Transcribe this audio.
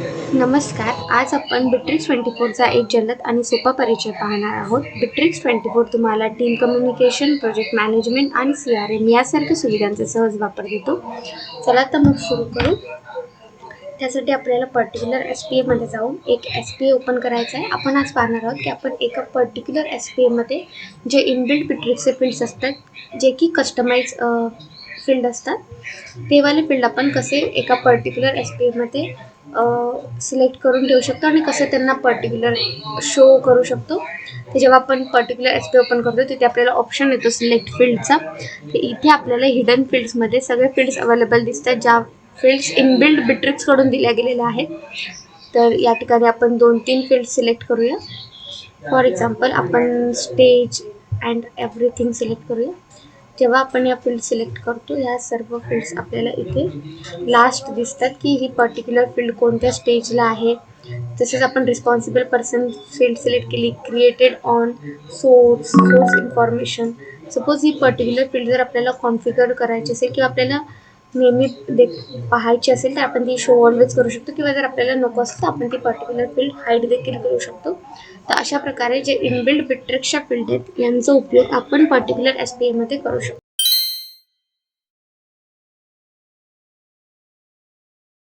नमस्कार आज आपण बिट्रिक्स ट्वेंटी फोरचा एक जलद आणि सोपा परिचय पाहणार आहोत. बिट्रिक्स ट्वेंटी फोर तुम्हाला टीम कम्युनिकेशन प्रोजेक्ट मॅनेजमेंट आणि सी आर एम यासारख्या सुविधांचा सहज वापर देतो. चला तर मग सुरू करू. त्यासाठी आपल्याला पर्टिक्युलर एस पी एमध्ये जाऊन एक एस पी ए ओपन करायचं आहे. आपण आज पाहणार आहोत की आपण एका पर्टिक्युलर एस पी एमध्ये जे इनबिल्ड बिट्रिक्सचे फील्ड्स असतात जे की कस्टमाइज फील्ड असतात ते वाले फील्ड आपण कसे एका पर्टिक्युलर एस पी एमध्ये सिलेक्ट करून ठेवू शकतो आणि कसं त्यांना पर्टिक्युलर शो करू शकतो. ते जेव्हा आपण पर्टिक्युलर एस पी ओपन करतो तिथे आपल्याला ऑप्शन येतो सिलेक्ट फील्डचा तर इथे आपल्याला हिडन फील्ड्समध्ये सगळे फील्ड्स अवेलेबल दिसतात ज्या फील्ड्स इनबिल्ड बिट्रिक्सकडून दिल्या गेलेल्या आहेत. तर या ठिकाणी आपण दोन तीन फील्ड सिलेक्ट करूया. फॉर एक्झाम्पल आपण स्टेज अँड एव्हरीथिंग सिलेक्ट करूया. जेव्हा आपण या फील्ड सिलेक्ट करतो. या सर्व फील्ड्स आपल्याला इथे लास्ट दिसतात की ही पर्टिक्युलर फील्ड कोणत्या स्टेजला आहे. तसेच आपण रिस्पॉन्सिबल पर्सन फील्ड सिलेक्ट केली created on source source information suppose he particular field जर आपल्याला कॉन्फिगर करायची असेल किंवा आपल्याला नेहमी देख पाहायची असेल तर आपण ती शो ऑलवेज करू शकतो. किंवा जर आपल्याला नको असेल तर आपण ती पर्टिक्युलर फील्ड हाईड देखील करू शकतो. तर अशा प्रकारे जे इनबिल्ड बिट्रिक्सच्या फील्ड आहेत यांचा उपयोग आपण पर्टिक्युलर एस पी एमध्ये करू शकतो.